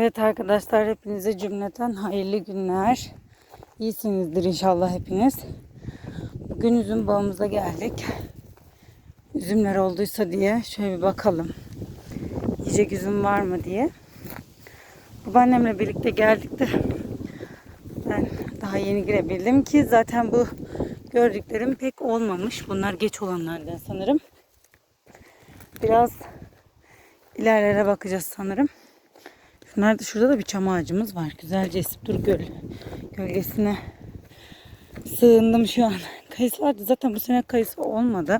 Evet arkadaşlar hepinize cümleten hayırlı günler. İyisinizdir inşallah hepiniz. Bugün üzüm bağımıza geldik. Üzümler olduysa diye şöyle bir bakalım. Yiyecek üzüm var mı diye. Babaannemle birlikte geldik de ben daha yeni girebildim ki zaten bu gördüklerim pek olmamış. Bunlar geç olanlardan sanırım. Biraz ilerlere bakacağız sanırım. Nerede? Şurada da bir çam ağacımız var. Güzelce esip göl. Gölgesine sığındım şu an. Kayısı vardı. Zaten bu sene kayısı olmadı.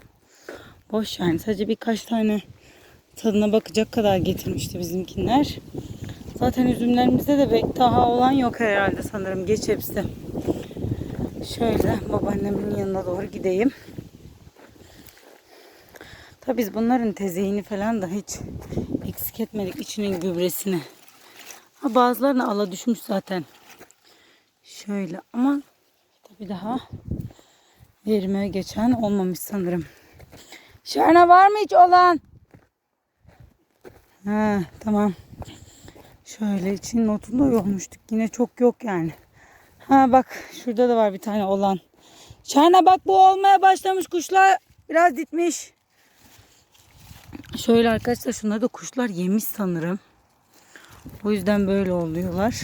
Boş yani. Sadece birkaç tane tadına bakacak kadar getirmişti bizimkiler. Zaten üzümlerimizde de pek daha olan yok herhalde sanırım. Geç hepsi. Şöyle babaannemin yanına doğru gideyim. Tabii biz bunların tezeyini falan da hiç eksik etmedik içinin gübresini. Ha bazılarına ala düşmüş zaten. Şöyle ama tabii daha verime geçen olmamış sanırım. Şerna var mı hiç olan? Ha tamam. Şöyle için notunu da yokmuştuk. Yine çok yok yani. Ha bak şurada da var bir tane olan. Şerna bak bu olmaya başlamış kuşlar biraz ditmiş. Şöyle arkadaşlar şunları da kuşlar yemiş sanırım. O yüzden böyle oluyorlar.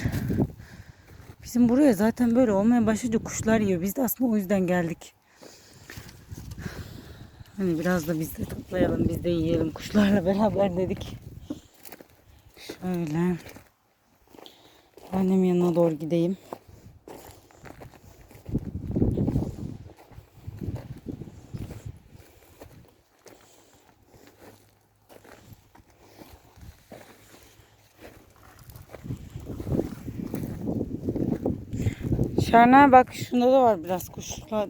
Bizim buraya zaten böyle olmaya başlayınca kuşlar yiyor. Biz de aslında o yüzden geldik. Hani biraz da biz de toplayalım, biz de yiyelim kuşlarla beraber dedik. Şöyle. Annemin yanına doğru gideyim. Şerna bak şunda da var biraz kuşlar.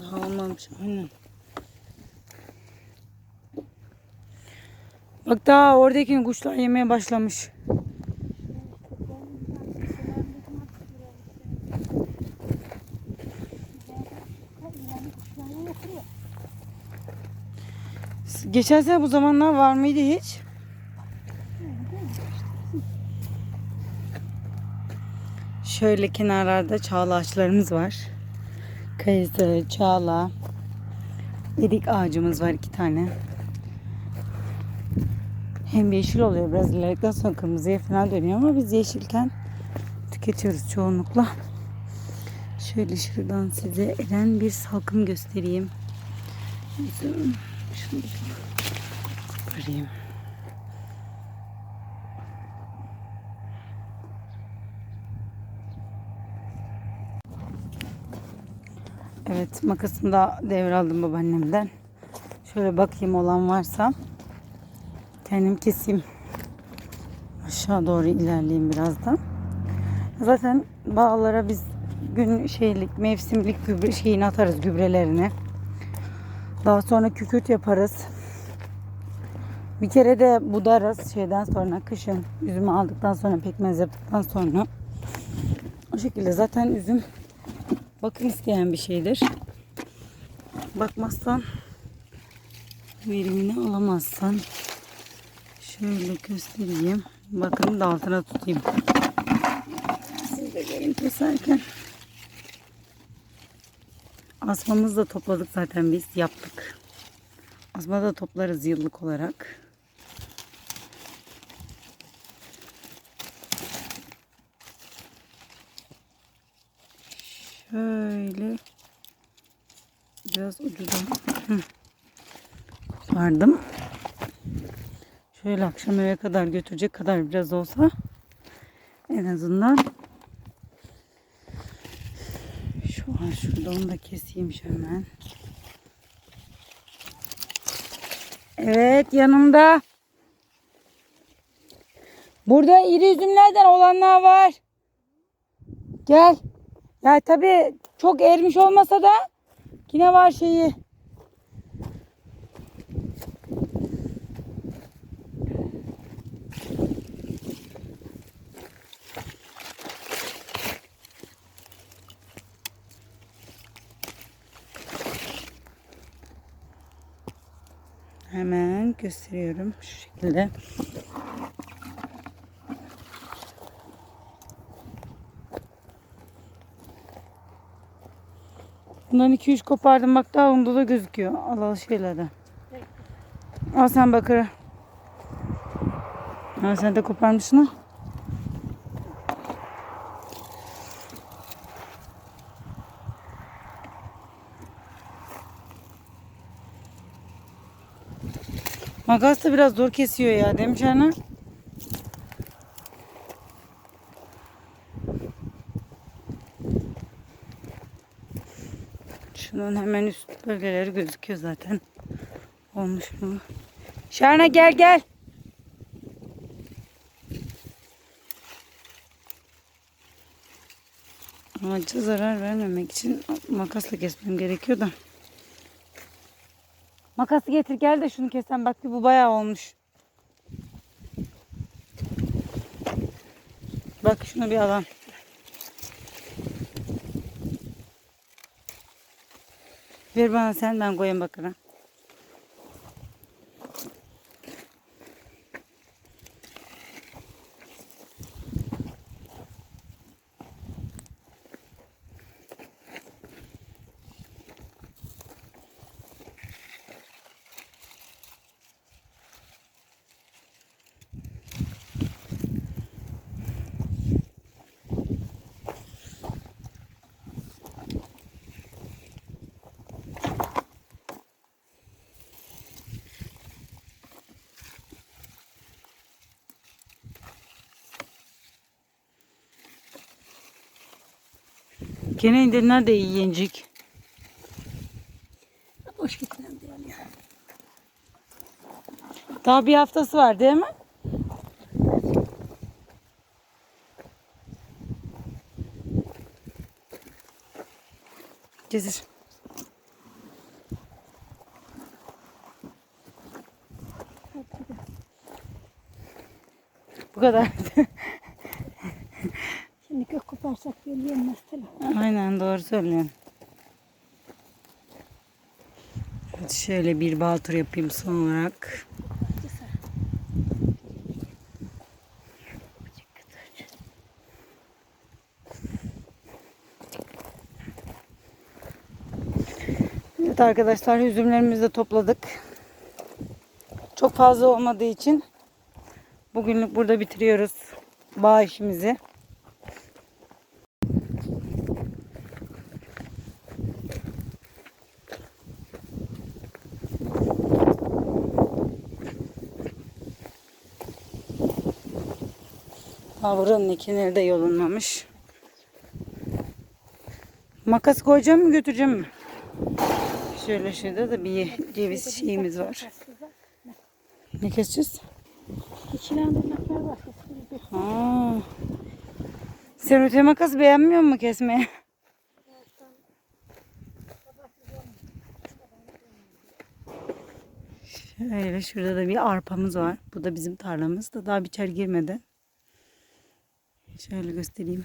Daha olmamış aynen. Bak daha oradaki kuşlar yemeye başlamış. Geçen sene bu zamanlar var mıydı hiç? Şöyle kenarlarda çağla ağaçlarımız var. Kayısı, çağla. Erik ağacımız var iki tane. Hem yeşil oluyor biraz ilerledikten sonra kırmızıya falan dönüyor ama biz yeşilken tüketiyoruz çoğunlukla. Şöyle şuradan size eren bir salkım göstereyim. Şunu koparayım. Evet makasını da devraldım babaannemden. Şöyle bakayım olan varsa kendim keseyim. Aşağı doğru ilerleyeyim biraz da. Zaten bağlara biz gün şeylik mevsimlik gübre şeyini atarız gübrelerini. Daha sonra kükürt yaparız. Bir kere de budarız şeyden sonra kışın üzümü aldıktan sonra pekmez yaptıktan sonra. O şekilde zaten üzüm bakım isteyen bir şeydir. Bakmazsan verimini alamazsan şöyle göstereyim. Bakın da altına tutayım. Siz de gelin keserken. Asmamızı da topladık zaten biz yaptık. Asma da toplarız yıllık olarak. Şöyle biraz ucudan kopardım. Şöyle akşam eve kadar götürecek kadar biraz olsa en azından şu an şurada onu da keseyim hemen. Evet yanımda. Burada iri üzümlerden olanlar var. Gel. Ya tabii çok ermiş olmasa da yine var şeyi. Hemen gösteriyorum şu şekilde. Bundan 2-3 kopardım bak daha onda da gözüküyor. Al al şeyleri. Al sen bakır. Ha sen de koparmışsın ha. Makas da biraz zor kesiyor ya değil mi Şunun hemen üst bölgeleri gözüküyor zaten. Olmuş mu? Şerna gel gel. Ağaca zarar vermemek için makasla kesmem gerekiyor da. Makası getir gel de şunu kesen bak bu bayağı olmuş. Bak şunu bir alalım. Ver bana sen ben koyayım bakalım. Gene indirimler de iyi yencik. Boş gitmem diyor ya. Daha bir haftası var değil mi? Getir. Bu kadar. Koparsak yol yenmez. Aynen doğru söylüyorsun. Evet, şöyle bir bal tur yapayım son olarak. Evet arkadaşlar üzümlerimizi de topladık. Çok fazla olmadığı için bugünlük burada bitiriyoruz bağ işimizi. Avranın ikileri de yolunmamış. Makas koyacağım mı götüreceğim mi? Şöyle şurada da bir ceviz şeyimiz var. Ne keseceğiz? İçilen tırnaklar var. Aa. Sen makas beğenmiyor musun kesmeye? Şöyle şurada da bir arpamız var. Bu da bizim tarlamız da daha biçer girmedi. Şöyle göstereyim.